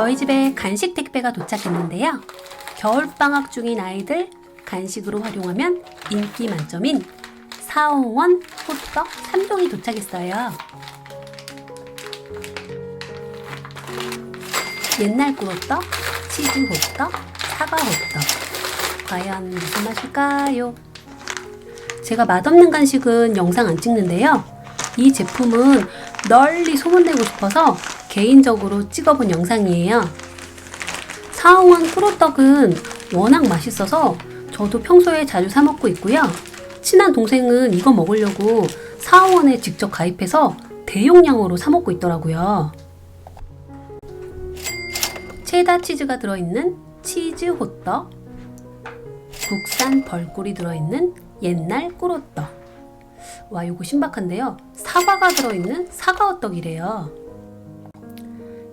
저희 집에 간식 택배가 도착했는데요. 겨울방학 중인 아이들 간식으로 활용하면 인기 만점인 사홍원 호떡 3종이 도착했어요. 옛날 꿀호떡, 치즈 호떡, 사과 호떡. 과연 무슨 맛일까요? 제가 맛없는 간식은 영상 안 찍는데요. 이 제품은 널리 소문내고 싶어서 개인적으로 찍어본 영상이에요. 사홍원 꿀호떡은 워낙 맛있어서 저도 평소에 자주 사 먹고 있고요. 친한 동생은 이거 먹으려고 사홍원에 직접 가입해서 대용량으로 사 먹고 있더라고요. 체다 치즈가 들어있는 치즈 호떡, 국산 벌꿀이 들어있는 옛날 꿀호떡. 와, 이거 신박한데요. 사과가 들어있는 사과호떡이래요.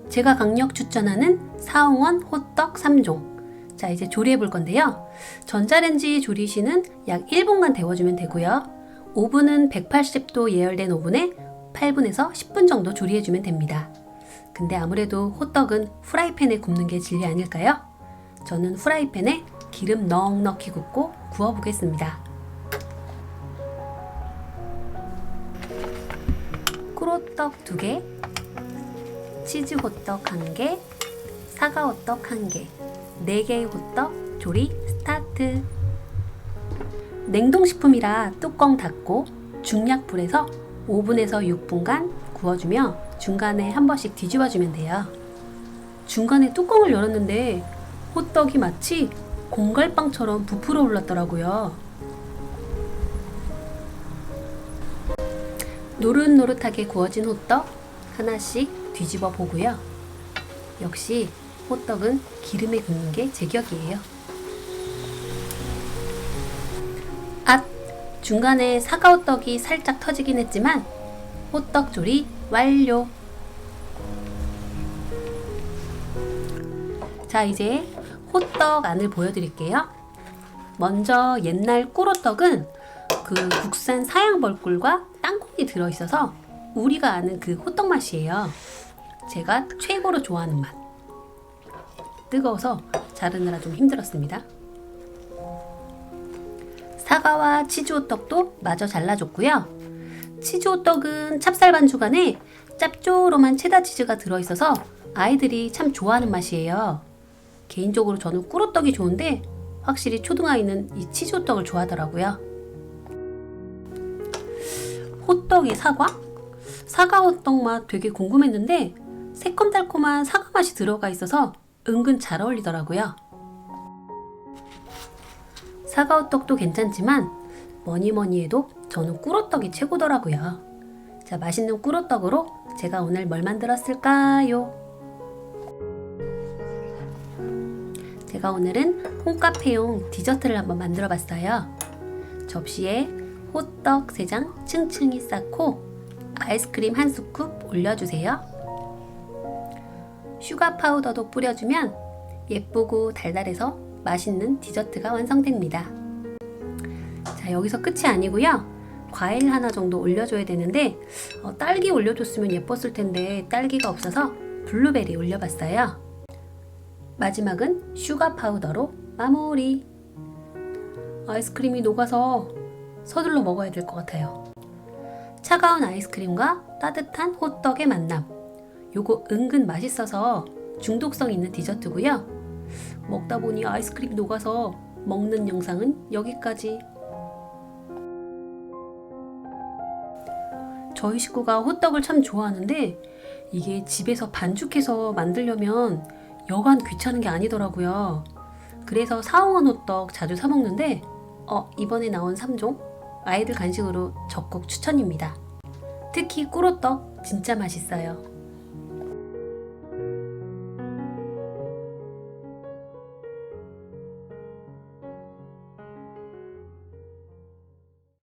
제가 강력 추천하는 사홍원 호떡 3종. 자, 이제 조리해 볼 건데요. 전자레인지 조리시는 약 1분간 데워주면 되고요. 오븐은 180도 예열된 오븐에 8분에서 10분 정도 조리해주면 됩니다. 근데 아무래도 호떡은 후라이팬에 굽는 게 진리 아닐까요? 저는 후라이팬에 기름 넉넉히 굽고 구워보겠습니다. 꿀호떡 2개, 치즈 호떡 1개, 사과 호떡 1개, 4개의 호떡 조리 스타트! 냉동식품이라 뚜껑 닫고 중약불에서 5분에서 6분간 구워주며 중간에 한 번씩 뒤집어주면 돼요. 중간에 뚜껑을 열었는데 호떡이 마치 공갈빵처럼 부풀어 올랐더라고요. 노릇노릇하게 구워진 호떡 하나씩 뒤집어 보고요. 역시 호떡은 기름에 굽는 게 제격이에요. 앗! 중간에 사과 호떡이 살짝 터지긴 했지만 호떡 조리 완료! 자, 이제 호떡 안을 보여드릴게요. 먼저 옛날 꿀호떡은 그 국산 사양벌꿀과 땅콩이 들어있어서 우리가 아는 그 호떡 맛이에요. 제가 최고로 좋아하는 맛. 뜨거워서 자르느라 좀 힘들었습니다. 사과와 치즈 호떡도 마저 잘라줬고요. 치즈 호떡은 찹쌀 반죽 안에 짭조름한 체다 치즈가 들어있어서 아이들이 참 좋아하는 맛이에요. 개인적으로 저는 꿀호떡이 좋은데 확실히 초등아이는 이 치즈 호떡을 좋아하더라고요. 호떡에 사과? 사과 호떡 맛 되게 궁금했는데 새콤달콤한 사과 맛이 들어가 있어서 은근 잘 어울리더라고요. 사과 호떡도 괜찮지만 뭐니 뭐니 해도 저는 꿀호떡이 최고더라고요. 자, 맛있는 꿀호떡으로 제가 오늘 뭘 만들었을까요? 제가 오늘은 홈카페용 디저트를 한번 만들어 봤어요. 접시에 호떡 3장 층층이 쌓고 아이스크림 한 스쿱 올려주세요. 슈가 파우더도 뿌려주면 예쁘고 달달해서 맛있는 디저트가 완성됩니다. 자, 여기서 끝이 아니고요. 과일 하나 정도 올려줘야 되는데 어, 딸기 올려줬으면 예뻤을 텐데 딸기가 없어서 블루베리 올려봤어요. 마지막은 슈가 파우더로 마무리. 아이스크림이 녹아서 서둘러 먹어야 될 것 같아요. 차가운 아이스크림과 따뜻한 호떡의 만남. 요거 은근 맛있어서 중독성 있는 디저트고요. 먹다 보니 아이스크림이 녹아서 먹는 영상은 여기까지. 저희 식구가 호떡을 참 좋아하는데 이게 집에서 반죽해서 만들려면 여간 귀찮은 게 아니더라고요. 그래서 사홍원 호떡 자주 사 먹는데 어, 이번에 나온 3종 아이들 간식으로 적극 추천입니다. 특히 꿀호떡 진짜 맛있어요.